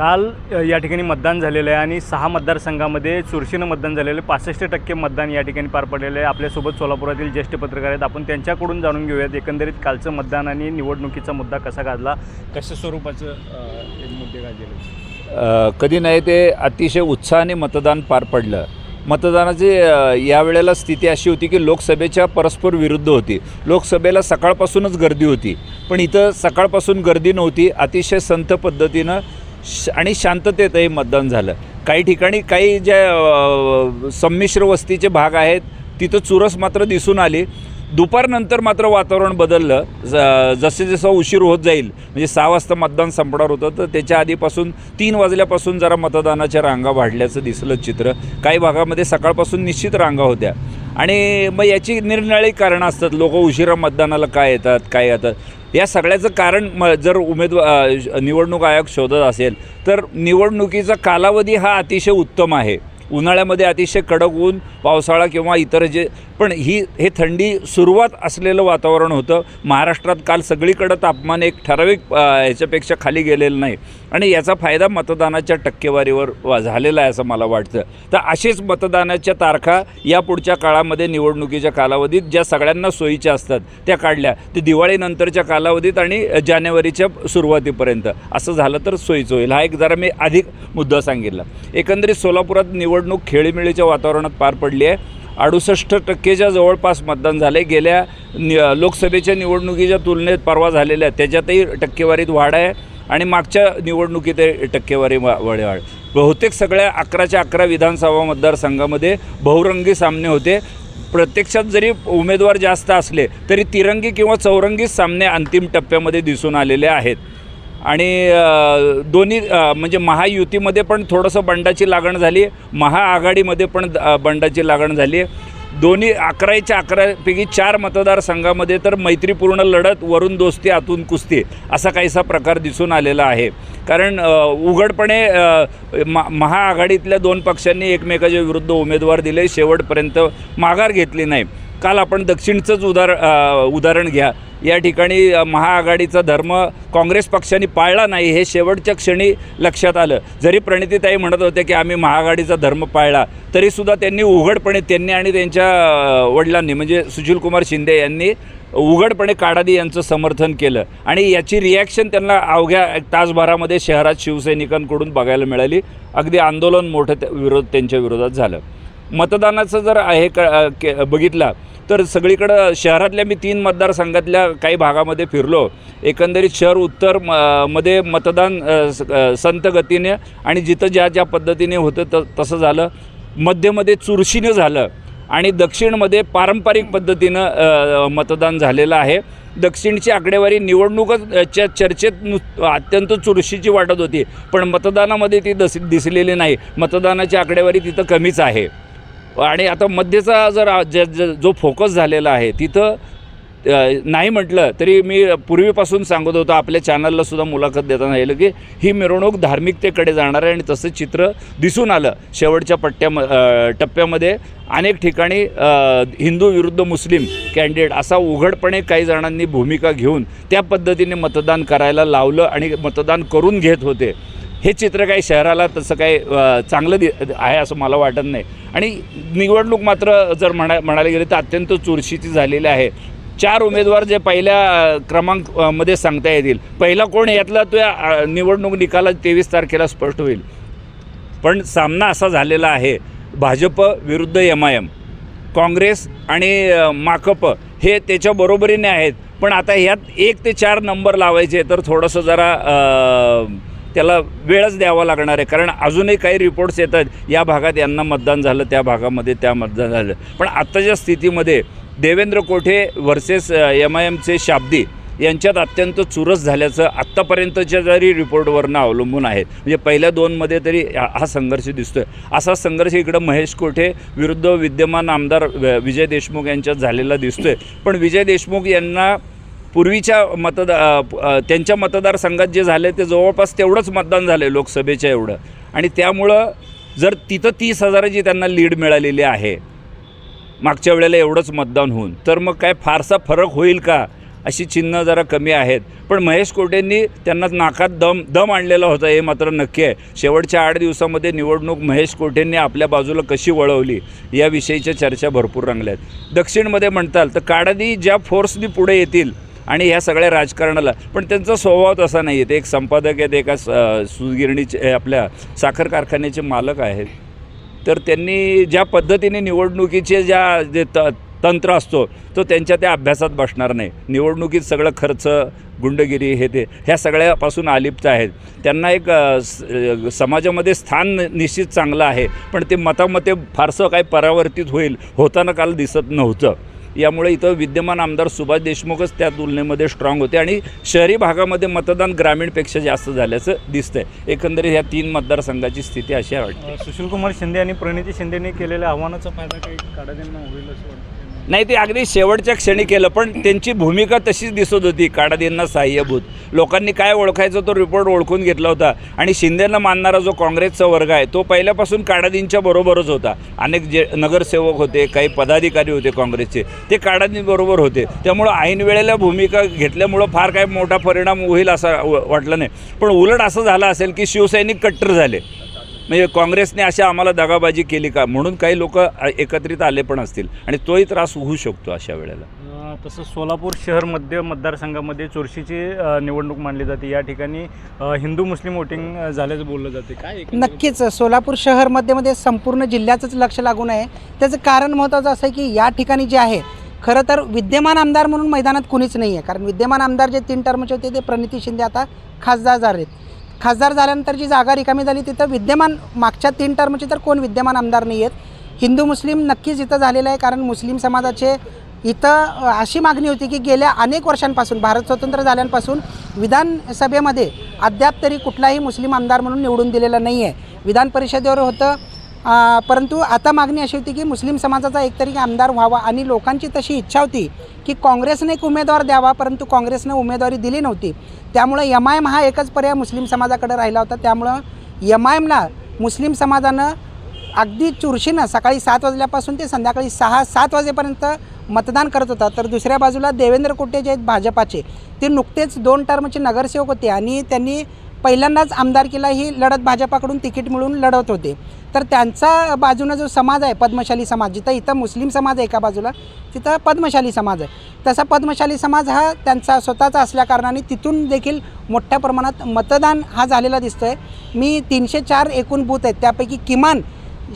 काल या ठिकाणी मतदान झालेलं आहे आणि सहा मतदारसंघामध्ये चुरशीनं मतदान झालेलं आहे. पासष्ट टक्के मतदान या ठिकाणी पार पडलेलं आहे. आपल्यासोबत सोलापुरातील ज्येष्ठ पत्रकार आहेत. आपण त्यांच्याकडून जाणून घेऊयात एकंदरीत कालचं मतदान आणि निवडणुकीचा मुद्दा कसा गाजला? कशा स्वरूपाचं मुद्दे गाजले कधी नाही ते अतिशय उत्साहाने मतदान पार पडलं. मतदानाची यावेळेला स्थिती अशी होती की लोकसभेच्या परस्पर विरुद्ध होती. लोकसभेला सकाळपासूनच गर्दी होती. पण इथं सकाळपासून गर्दी नव्हती. अतिशय संथ पद्धतीनं आणि शांततेत हे मतदान झालं. काही ठिकाणी काही ज्या संमिश्र वस्तीचे भाग आहेत तिथं चुरस मात्र दिसून आली. दुपारनंतर मात्र वातावरण बदललं. ज जसे जसं उशीर होत जाईल म्हणजे सहा वाजता मतदान संपणार होतं तर त्याच्या आधीपासून तीन वाजल्यापासून जरा मतदानाच्या रांगा वाढल्याचं दिसलं चित्र. काही भागामध्ये सकाळपासून निश्चित रांगा होत्या. आणि मग याची निरनिराळी कारणं असतात. लोक उशिरा मतदानाला काय येतात काय येतात? या सगळ्याचं कारण म जर उमेदवार निवडणूक आयोग शोधत असेल तर निवडणुकीचा कालावधी हा अतिशय उत्तम आहे. उन्हाळ्यामध्ये अतिशय कडक ऊन पावसाळा किंवा इतर जे पण ही हे थंडी सुरुवात असलेलं वातावरण होतं. महाराष्ट्रात काल सगळीकडं तापमान एक ठराविक ह्याच्यापेक्षा खाली गेलेलं नाही. आणि याचा फायदा मतदानाच्या टक्केवारीवर वा झालेला आहे असं मला वाटतं. तर असेच मतदानाच्या तारखा या पुढच्या काळामध्ये निवडणुकीच्या कालावधीत ज्या सगळ्यांना सोयीच्या असतात त्या काढल्या. ते दिवाळीनंतरच्या कालावधीत आणि जानेवारीच्या सुरुवातीपर्यंत. असं झालं तर सोयीचं होईल. हा एक जरा मी अधिक मुद्दा सांगितला. एकंदरीत सोलापुरात निवडणूक खेळीमेळीच्या वातावरणात पार पडली आहे. अडुसष्ट टक्केच्या जवळपास मतदान झाले. गेल्या नि लोकसभेच्या निवडणुकीच्या तुलनेत परवा झालेल्या त्याच्यातही टक्केवारीत वाढ आहे आणि मागच्या निवडणुकीत टक्केवारी वा वाढ वाढ बहुतेक सगळ्या अकराच्या अकरा विधानसभा मतदारसंघामध्ये बहुरंगी सामने होते. प्रत्यक्षात जरी उमेदवार जास्त असले तरी तिरंगी किंवा चौरंगी सामने अंतिम टप्प्यामध्ये दिसून आलेले आहेत. आणि दोन्ही म्हणजे महायुतीमध्ये पण थोडंसं बंडाची लागण झाली महाआघाडीमध्ये पण बंडाची लागण झाली. दोन्ही अकराच्या अकरापैकी चार मतदारसंघामध्ये तर मैत्रीपूर्ण लढत वरून दोस्ती आतून कुस्ती असा काहीसा प्रकार दिसून आलेला आहे. कारण उघडपणे मा महाआघाडीतल्या दोन पक्षांनी एकमेकाच्या विरुद्ध उमेदवार दिले शेवटपर्यंत माघार घेतली नाही. काल आपण दक्षिणचंच उदार उदाहरण घ्या. या ठिकाणी महाआघाडीचा धर्म काँग्रेस पक्षाने पाळला नाही हे शेवटच्या क्षणी लक्षात आलं. जरी प्रणितीताई म्हणत होते की आम्ही महाआघाडीचा धर्म पाळला तरीसुद्धा त्यांनी उघडपणे त्यांनी आणि त्यांच्या वडिलांनी म्हणजे सुशीलकुमार शिंदे यांनी उघडपणे काडादी यांचं समर्थन केलं. आणि याची रिॲक्शन त्यांना अवघ्या तासभरामध्ये शहरात शिवसैनिकांकडून बघायला मिळाली. अगदी आंदोलन मोठं त्या- विरोध त्यांच्या विरोधात झालं. मतदानाचं जर हे क के बघितला तर सगळीकडं शहरातल्या मी तीन मतदारसंघातल्या काही भागामध्ये फिरलो. एकंदरीत शहर उत्तर म मध्ये मतदान संत गतीने आणि जिथं ज्या ज्या पद्धतीने होतं त तसं झालं. मध्यमध्ये चुरशीनं झालं आणि दक्षिणमध्ये पारंपरिक पद्धतीनं मतदान झालेलं आहे. दक्षिणची आकडेवारी निवडणूकच च्या चर्चेत नु अत्यंत चुरशीची वाटत होती. पण मतदानामध्ये ती दस दिसलेली नाही. मतदानाची आकडेवारी तिथं कमीच आहे. आणि आता मध्यचा जर ज ज- जो फोकस झालेला आहे तिथं नाही म्हटलं तरी मी पूर्वीपासून सांगत होतो आपल्या चॅनलला सुद्धा मुलाखत देताना येईल की ही मिरवणूक धार्मिकतेकडे जाणार आहे आणि तसं चित्र दिसून आलं शेवटच्या पट्ट्या टप्प्यामध्ये. अनेक ठिकाणी हिंदू विरुद्ध मुस्लिम कॅन्डिडेट असा उघडपणे काही जणांनी भूमिका घेऊन त्या पद्धतीने मतदान करायला लावलं आणि मतदान करून घेत होते. हे चित्र काही शहराला तसं काही चांगलं दि आहे असं मला वाटत नाही. आणि निवडणूक मात्र जर म्हणा म्हणायला गेले तर अत्यंत चुरशीची झालेली आहे. चार उमेदवार जे पहिल्या क्रमांकमध्ये सांगता येतील. पहिला कोण यातला तो या, निवडणूक निकाला तेवीस तारखेला स्पष्ट होईल. पण सामना असा झालेला आहे. भाजप विरुद्ध एम आय एम काँग्रेस आणि माकप हे त्याच्या बरोबरीने आहेत. पण आता ह्यात एक ते चार नंबर लावायचे तर थोडंसं जरा त्याला वेळच द्यावा लागणार आहे. कारण अजूनही काही रिपोर्ट्स येतात या भागात यांना मतदान झालं त्या भागामध्ये त्या मतदान झालं. पण आत्ताच्या स्थितीमध्ये Devendra Kothe versus M I एमचे Shabdi यांच्यात अत्यंत चुरस झाल्याचं आत्तापर्यंतच्या जरी रिपोर्टवरनं अवलंबून आहे. म्हणजे पहिल्या दोनमध्ये तरी हा संघर्ष दिसतोय. असा संघर्ष इकडं महेश कोठे विरुद्ध विद्यमान आमदार विजय देशमुख यांच्यात झालेला दिसतोय. पण विजय देशमुख यांना पूर्वीच्या मतदा त्यांच्या मतदारसंघात जे झाले ते जवळपास तेवढंच मतदान झालं लोकसभेच्या एवढं. आणि त्यामुळं जर तिथं तीस हजाराची त्यांना लीड मिळालेली आहे मागच्या वेळेला एवढंच मतदान होऊन तर मग काय फारसा फरक होईल का? अशी चिन्ह जरा कमी आहेत. पण महेश कोटेंनी त्यांना नाकात दम दम आणलेला होता हे मात्र नक्की आहे. शेवटच्या आठ दिवसामध्ये निवडणूक महेश कोटेंनी आपल्या बाजूला कशी वळवली याविषयीच्या चर्चा भरपूर रंगल्या आहेत. दक्षिणमध्ये म्हणताल तर काडादी ज्या फोर्सनी पुढे येतील आणि ह्या सगळ्या राजकारणाला. पण त्यांचा स्वभाव तसा नाही आहे ते एक संपादक आहेत एका स- सुगिरणीचे आपल्या साखर कारखान्याचे मालक आहेत. तर त्यांनी ज्या पद्धतीने निवडणुकीचे ज्या जे त तंत्र असतो तो त्यांच्या त्या अभ्यासात बसणार नाही. निवडणुकीत सगळं खर्च गुंडगिरी हे ते ह्या सगळ्यापासून आलिप्त आहेत. त्यांना एक स- समाजामध्ये स्थान निश्चित चांगलं आहे. पण ते मतामते फारसं काही परावर्तित होईल होताना काल दिसत नव्हतं. यामुळे इथं विद्यमान आमदार सुभाष देशमुखच त्या तुलनेमध्ये स्ट्रॉंग होते आणि शहरी भागामध्ये मतदान ग्रामीणपेक्षा जास्त झाल्याचं दिसतंय. एकंदरीत ह्या तीन मतदारसंघाची स्थिती अशी वाटते. सुशीलकुमार शिंदे आणि प्रणिती शिंदेने केलेल्या आव्हानाचा फायदा काही काढायला होईल असं वाटतं. नाही ते अगदी शेवटच्या क्षणी केलं पण त्यांची भूमिका तशीच दिसत होती. काडादींना सहाय्यभूत. लोकांनी काय ओळखायचं तो रिपोर्ट ओळखून घेतला होता. आणि शिंदेंना मानणारा जो काँग्रेसचा वर्ग आहे तो पहिल्यापासून काडादींच्या बरोबरच होता. अनेक जे नगरसेवक होते काही पदाधिकारी होते काँग्रेसचे ते काडादींबरोबर होते. त्यामुळं ऐनवेळेला भूमिका घेतल्यामुळं फार काय मोठा परिणाम होईल असा व- वाटलं नाही. पण उलट असं झालं असेल की शिवसैनिक कट्टर झाले. म्हणजे काँग्रेसने अशा आम्हाला दगाबाजी केली का? म्हणून काही लोक एकत्रित आले पण असतील. आणि तोही त्रास होऊ शकतो अशा वेळेला. तसं सोलापूर शहर मध्य मतदारसंघामध्ये चुरशीची निवडणूक मानली जाते. या ठिकाणी हिंदू मुस्लिम वोटिंग झाल्याचं बोललं जाते. काय? नक्कीच सोलापूर शहरमध्ये मध्ये संपूर्ण जिल्ह्याचंच लक्ष लागून आहे त्याचं कारण महत्त्वाचं असं आहे की या ठिकाणी जे आहे खरं तर विद्यमान आमदार म्हणून मैदानात कुणीच नाही आहे कारण विद्यमान आमदार जे तीन टर्मचे होते ते प्रणिती शिंदे आता खासदार झालेत. खासदार झाल्यानंतर जी जागा रिकामी झाली तिथं विद्यमान मागच्या तीन टर्मचे तर कोण विद्यमान आमदार नाही आहेत. हिंदू मुस्लिम नक्कीच इथं झालेलं आहे कारण मुस्लिम समाजाचे इथं अशी मागणी होती की गेल्या अनेक वर्षांपासून भारत स्वतंत्र झाल्यापासून विधानसभेमध्ये अद्याप तरी कुठलाही मुस्लिम आमदार म्हणून निवडून दिलेला नाही आहे विधान परिषदेवर होतं परंतु आता मागणी अशी होती की मुस्लिम समाजाचा एकतरी आमदार व्हावा आणि लोकांची तशी इच्छा होती की काँग्रेसने एक उमेदवार द्यावा परंतु काँग्रेसनं उमेदवारी दिली नव्हती. त्यामुळं एम आय एम हा एकच पर्याय मुस्लिम समाजाकडे राहिला होता. त्यामुळं एम आय एमला मुस्लिम समाजानं अगदी चुरशीनं सकाळी सात वाजल्यापासून ते संध्याकाळी सहा सात वाजेपर्यंत मतदान करत होता. तर दुसऱ्या बाजूला देवेंद्र कुटे जे आहेत भाजपाचे ते नुकतेच दोन टर्मचे नगरसेवक होते आणि त्यांनी पहिल्यांदाच आमदारकीला ही लढत भाजपाकडून तिकीट मिळून लढवत होते. तर त्यांचा बाजूनं जो समाज आहे पद्मशाली समाज जिथं इथं मुस्लिम समाज आहे एका बाजूला तिथं पद्मशाली समाज आहे. तसा पद्मशाली समाज हा त्यांचा स्वतःचा असल्याकारणाने तिथून देखील मोठ्या प्रमाणात मतदान हा झालेला दिसतो आहे मी तीनशे चार एकूण बूथ आहेत त्यापैकी किमान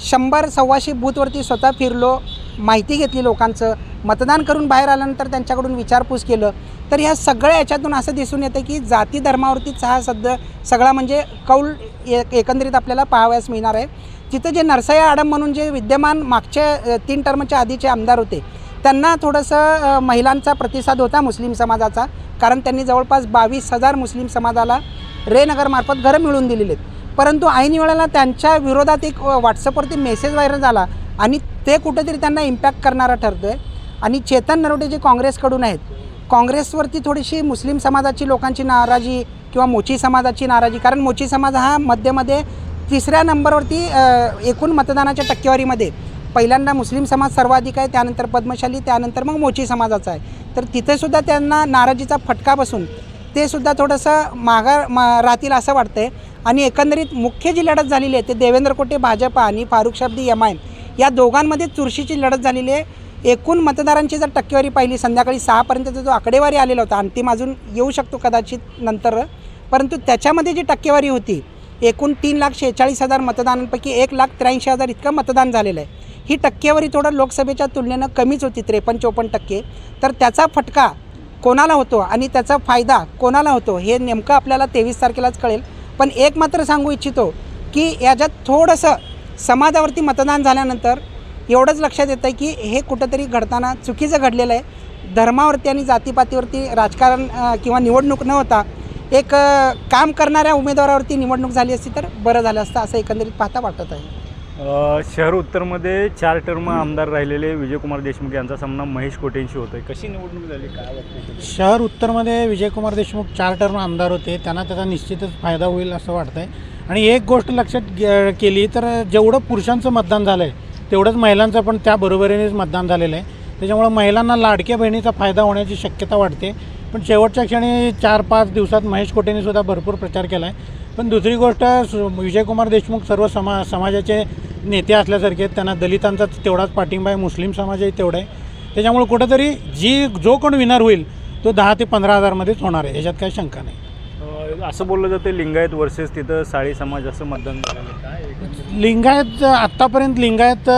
शंभर सव्वाशे बूथवरती स्वतः फिरलो माहिती घेतली लोकांचं मतदान करून बाहेर आल्यानंतर त्यांच्याकडून विचारपूस केलं. तर ह्या सगळ्या याच्यातून असं दिसून येतं की जाती धर्मावरतीच हा सध्या सगळा म्हणजे कौल एक एकंदरीत आपल्याला पाहावयास मिळणार आहे. तिथं जे नरसया आडम म्हणून जे विद्यमान मागच्या तीन टर्मच्या आधीचे आमदार होते त्यांना थोडंसं महिलांचा प्रतिसाद होता मुस्लिम समाजाचा कारण त्यांनी जवळपास बावीस हजार मुस्लिम समाजाला रेनगरमार्फत घरं मिळवून दिलेली आहेत. परंतु ऐन वेळेला त्यांच्या विरोधात एक व्हॉट्सअपवरती मेसेज व्हायरल झाला आणि ते कुठेतरी त्यांना इम्पॅक्ट करणारा ठरतो आहे आणि चेतन नरोटे जे काँग्रेसकडून आहेत काँग्रेसवरती थोडीशी मुस्लिम समाजाची लोकांची नाराजी किंवा मोची समाजाची नाराजी कारण मोची समाज हा मध्यमध्ये तिसऱ्या नंबरवरती एकूण मतदानाच्या टक्केवारीमध्ये. पहिल्यांदा मुस्लिम समाज सर्वाधिक आहे त्यानंतर पद्मशाली त्यानंतर मग मोची समाजाचा आहे. तर तिथेसुद्धा त्यांना नाराजीचा फटका बसून ते सुद्धा थोडंसं माघार मा राहतील असं वाटतं आहे आणि एकंदरीत मुख्य जी लढत झालेली आहे ते देवेंद्र कोटे भाजपा आणि फारुख शब्दी एम आय या दोघांमध्ये चुरशीची लढत झालेली आहे. एकूण मतदारांची जर टक्केवारी पाहिली संध्याकाळी सहापर्यंतचा जो आकडेवारी आलेला होता अंतिम अजून येऊ शकतो कदाचित नंतर. परंतु त्याच्यामध्ये जी टक्केवारी होती एकूण तीन लाख शेहेचाळीस हजार मतदानांपैकी एक लाख त्र्याऐंशी हजार इतकं मतदान झालेलं आहे. ही टक्केवारी थोडं लोकसभेच्या तुलनेनं कमीच होती त्रेपन्न चोपन्न टक्के. तर त्याचा फटका कोणाला होतो आणि त्याचा फायदा कोणाला होतो हे नेमकं आपल्याला तेवीस तारखेलाच कळेल. पण एक मात्र सांगू इच्छितो की याच्यात थोडंसं समाजावरती मतदान झाल्यानंतर एवढंच लक्षात येतं आहे की हे कुठंतरी घडताना चुकीचं घडलेलं आहे. धर्मावरती आणि जातीपातीवरती राजकारण किंवा निवडणूक न होता एक काम करणाऱ्या उमेदवारावरती निवडणूक झाली असती तर बरं झालं असतं असं एकंदरीत पाहता वाटत आहे. शहर उत्तरमध्ये चार टर्म आमदार राहिलेले विजयकुमार देशमुख यांचा सामना महेश कोटेंशी होतोय. कशी निवडणूक झाली? काय वाटतं शहर उत्तरमध्ये विजयकुमार देशमुख चार टर्म आमदार होते. त्यांना त्याचा निश्चितच फायदा होईल असं वाटतं आहे आणि एक गोष्ट लक्षात केली तर जेवढं पुरुषांचं मतदान झालं आहे तेवढंच महिलांचं पण त्या बरोबरीनेच मतदान झालेलं आहे. त्याच्यामुळं महिलांना लाडक्या बहिणीचा फायदा होण्याची शक्यता वाटते. पण शेवटच्या क्षणी चार पाच दिवसात महेश कोटेंनी सुद्धा भरपूर प्रचार केला आहे पण दुसरी गोष्ट सु- विजयकुमार देशमुख सर्व समा समाजाचे नेते असल्यासारखे आहेत त्यांना दलितांचा तेवढाच पाठिंबा आहे मुस्लिम समाजही तेवढा आहे. त्याच्यामुळे कुठंतरी जी जो कोण विनर होईल तो दहा ते पंधरा हजारमध्येच होणार आहे याच्यात काही शंका नाही. असं बोललं जातं लिंगायत वर्सेस तिथं साळी समाज असं मतदान? लिंगायत आत्तापर्यंत लिंगायत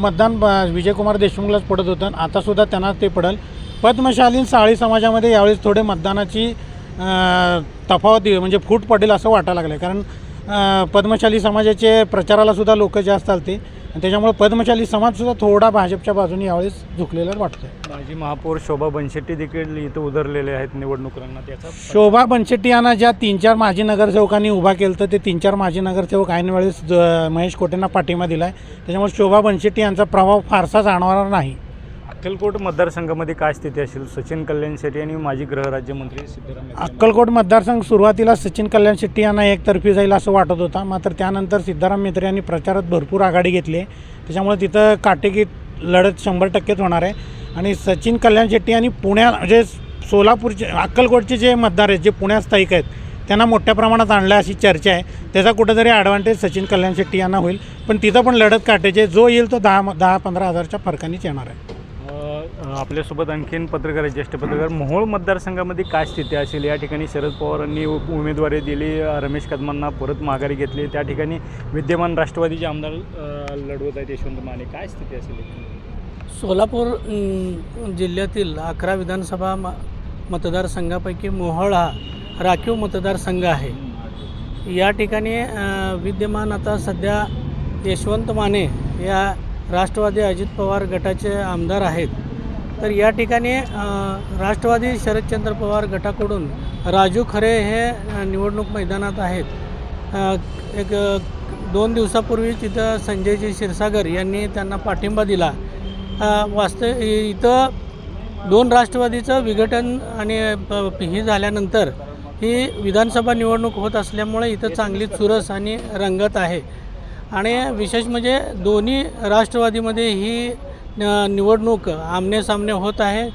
मतदान विजयकुमार देशमुखलाच पडत होतं आतासुद्धा त्यांना ते पडेल. पद्मशालीन साळी समाजामध्ये यावेळेस थोडे मतदानाची तफावत म्हणजे फूट पडेल असं वाटायला लागलं आहे कारण पद्मशाली समाजाचे प्रचाराला सुद्धा लोक जास्त चालते आणि त्याच्यामुळे पद्मशाली समाजसुद्धा थोडा भाजपच्या बाजूने यावेळेस झुकलेला वाटतो माजी महापौर शोभा बनशेट्टी देखील इथं उतरलेले आहेत निवडणुकांना. त्याचा शोभा बनशेट्टी यांना ज्या तीन चार माजी नगरसेवकांनी उभा केलं तर ते तीन चार माजी नगरसेवक ऐन वेळेस ज- महेश कोटेंना पाठिंबा दिला आहे त्याच्यामुळे शोभा बनशेट्टी यांचा प्रभाव फारसा जाणवणार नाही. अक्कलकोट मतदारसंघामध्ये काय स्थिती असेल? सचिन कल्याण शेट्टी आणि माजी गृहराज्यमंत्री सिद्धरामय्या अक्कलकोट मतदारसंघ सुरुवातीला सचिन कल्याण शेट्टी यांना एकतर्फी जाईल असं वाटत होता. मात्र त्यानंतर सिद्धाराम मेत्रे यांनी प्रचारात भरपूर आघाडी घेतली आहे. त्याच्यामुळे तिथं काटेकी लढत शंभर टक्केच होणार आहे. आणि सचिन कल्याण शेट्टी आणि पुण्या म्हणजे सोलापूरचे अक्कलकोटचे जे मतदार आहेत जे पुण्यात स्थायिक आहेत त्यांना मोठ्या प्रमाणात आणलं अशी चर्चा आहे. त्याचा कुठेतरी ॲडव्हान्टेज सचिन कल्याण शेट्टी यांना होईल. पण तिथं पण लढत काटायची जो येईल तो दहा दहा पंधरा हजारच्या फरकानेच येणार आहे. आपल्यासोबत आणखीन पत्रकार आहे ज्येष्ठ पत्रकार. मोहोळ मतदारसंघामध्ये काय स्थिती असेल? या ठिकाणी शरद पवारांनी उ- उमेदवारी दिली रमेश कदमांना परत माघारी घेतली. त्या ठिकाणी विद्यमान राष्ट्रवादीचे आमदार लढवत आहेत यशवंत माने. काय स्थिती असेल सोलापूर जिल्ह्यातील अकरा विधानसभा म मतदारसंघापैकी मोहोळ हा राखीव मतदारसंघ आहे. या ठिकाणी विद्यमान आता सध्या यशवंत माने या राष्ट्रवादी अजित पवार गटाचे आमदार आहेत. तर या ठिकाणी राष्ट्रवादी शरदचंद्र पवार गटाकडून राजू खरे हे निवडणूक मैदानात आहेत. एक दोन दिवसापूर्वी तिथं संजयजी क्षीरसागर यांनी त्यांना पाठिंबा दिला. वास्तव इथं दोन राष्ट्रवादीचं विघटन आणि प- ही झाल्यानंतर ही विधानसभा निवडणूक होत असल्यामुळे इथं चांगली चुरस आणि रंगत आहे. आणि विशेष म्हणजे दोन्ही राष्ट्रवादीमध्ये ही निवडणूक आमनेसामने होत आहे.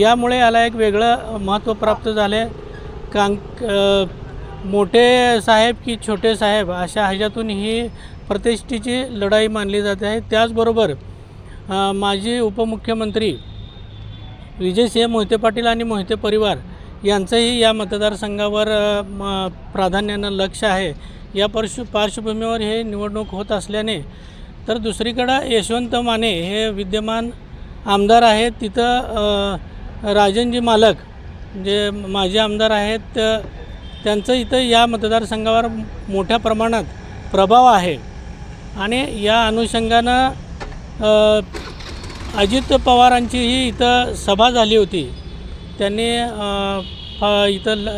यामुळे याला एक वेगळं महत्त्व प्राप्त झाले. कां मोठे साहेब की छोटे साहेब अशा ह्याच्यातून ही प्रतिष्ठेची लढाई मानली जाते आहे. त्याचबरोबर माजी उपमुख्यमंत्री विजयसिंह मोहिते पाटील आणि मोहिते परिवार यांचंही या मतदारसंघावर म प्राधान्यानं लक्ष आहे. या पार्श्व पार्श्वभूमीवर हे निवडणूक होत असल्याने तर दुसरीकडं यशवंत माने हे विद्यमान आमदार आहेत. तिथं राजनजी मालक जे माजी आमदार आहेत त्यांचं इथं या मतदारसंघावर मोठ्या प्रमाणात प्रभाव आहे. आणि या अनुषंगानं अजित पवारांचीही इथं सभा झाली होती. त्यांनी इथं ल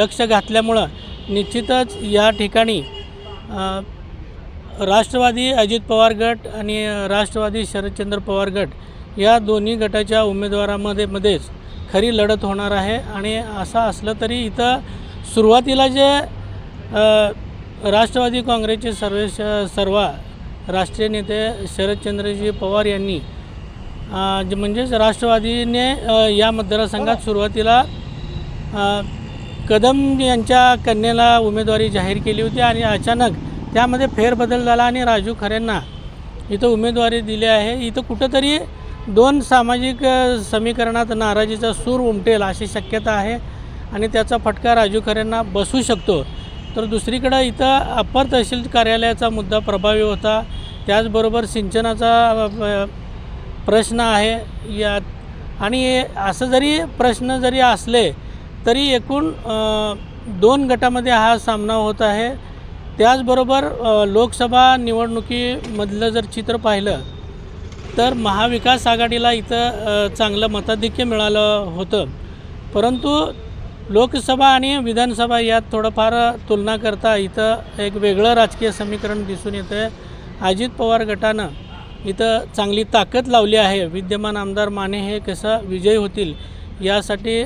लक्ष घातल्यामुळं निश्चितच या ठिकाणी राष्ट्रवादी अजित पवार गट आणि राष्ट्रवादी शरदचंद्र पवार गट या दोन्ही गटाच्या उमेदवारामध्ये मध्येच खरी लढत होणार आहे. आणि असं असलं तरी इथं सुरुवातीला जे राष्ट्रवादी काँग्रेसचे सर्वेश सर्वा राष्ट्रीय नेते शरदचंद्रजी पवार यांनी जे म्हणजेच राष्ट्रवादीने या मतदारसंघात सुरुवातीला कदम यांच्या कन्येला उमेदवारी जाहीर केली होती आणि अचानक त्यामध्ये फेरबदल झाला आणि राजू खरेंना इथं उमेदवारी दिली आहे. इथं कुठंतरी दोन सामाजिक समीकरणात नाराजीचा सूर उमटेल अशी शक्यता आहे आणि त्याचा फटका राजू खरेंना बसू शकतो. तर दुसरीकडं इथं अपर तहसील कार्यालयाचा मुद्दा प्रभावी होता. त्याचबरोबर सिंचनाचा प्रश्न आहे यात. आणि असं जरी प्रश्न जरी असले तरी एकूण दोन गटामध्ये हा सामना होत आहे. त्याचबरोबर लोकसभा निवडणुकीमधलं जर चित्र पाहिलं तर महाविकास आघाडीला इथं चांगलं मताधिक्य मिळालं होतं. परंतु लोकसभा आणि विधानसभा यात थोडंफार तुलना करता इथं एक वेगळं राजकीय समीकरण दिसून येतं आहे अजित पवार गटानं इथं चांगली ताकद लावली आहे. विद्यमान आमदार माने हे कसं विजयी होतील यासाठी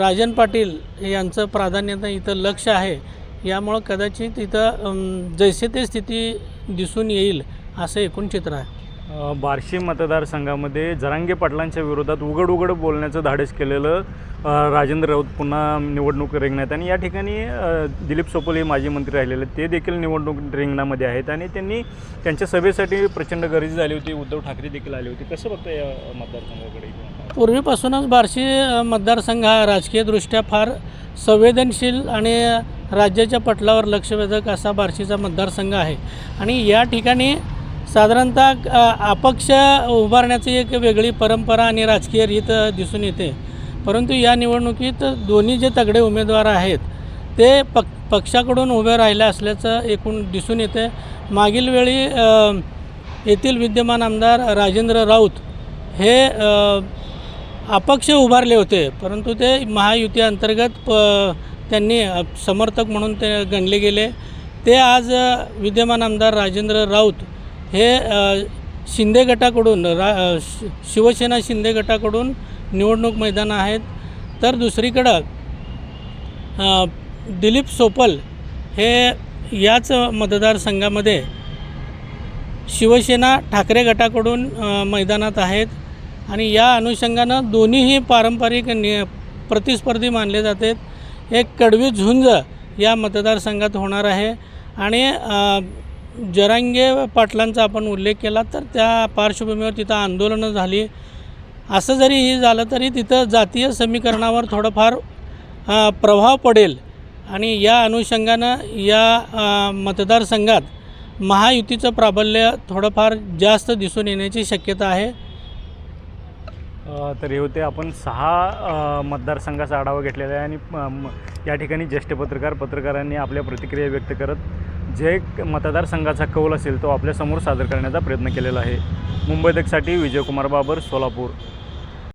राजन पाटील यांचं प्राधान्यानं इथं लक्ष आहे. यामुळं कदाचित इथं जैसे ते स्थिती दिसून येईल असं एकूण चित्र आहे. बार्शी मतदारसंघामध्ये जरांगे पाटलांच्या विरोधात उघड उघड बोलण्याचं धाडस केलेलं राजेंद्र राऊत पुन्हा निवडणूक रिंगणात आणि या ठिकाणी दिलीप सोपल हे माजी मंत्री राहिलेले ते देखील निवडणूक रिंगणामध्ये आहेत. आणि त्यांनी त्यांच्या सभेसाठी प्रचंड गर्दी झाली होती. उद्धव ठाकरे देखील आले होते. कसं बघता या मतदारसंघाकडे पूर्वीपासूनच बार्शी मतदारसंघ हा राजकीयदृष्ट्या फार संवेदनशील आणि राज्याच्या पटलावर लक्षवेधक असा बार्शीचा मतदारसंघ आहे. आणि या ठिकाणी साधारणतः अपक्ष उभारण्याची एक वेगळी परंपरा आणि राजकीय रीत दिसून येते. परंतु या निवडणुकीत दोन्ही जे तगडे उमेदवार आहेत ते पक पक्षाकडून उभे राहिले असल्याचं एकूण दिसून येते. मागील वेळी येथील विद्यमान आमदार राजेंद्र राऊत हे अपक्ष उभारले होते परंतु ते महायुती अंतर्गत प त्यांनी समर्थक म्हणून ते गणले गेले. ते आज विद्यमान आमदार राजेंद्र राऊत हे शिंदे गटाकडून रा शिवसेना शिंदे गटाकडून निवडणूक मैदान आहेत. तर दुसरीकडं दिलीप सोपल हे याच मतदारसंघामध्ये शिवसेना ठाकरे गटाकडून मैदानात आहेत. आणि या अनुषंगानं दोन्हीही पारंपरिक नि प्रतिस्पर्धी मानले जातात एक कडवी झुंज या मतदारसंघात होणार आहे. आणि जरांगे पाटलांचा आपण उल्लेख केला तर त्या पार्श्वभूमीवर तिथं आंदोलनं झाली. असं जरी हे झालं तरी तिथं जातीय समीकरणावर थोडंफार प्रभाव पडेल. आणि या अनुषंगानं या मतदारसंघात महायुतीचं प्राबल्य थोडंफार जास्त दिसून येण्याची शक्यता आहे. तर हे होते आपण सहा मतदारसंघाचा आढावा घेतलेला आहे आणि या ठिकाणी ज्येष्ठ पत्रकार पत्रकारांनी आपल्या प्रतिक्रिया व्यक्त करत जे मतदारसंघाचा कौल असेल तो आपल्यासमोर सादर करण्याचा प्रयत्न केलेला आहे. मुंबई तकसाठी विजयकुमार बाबर सोलापूर.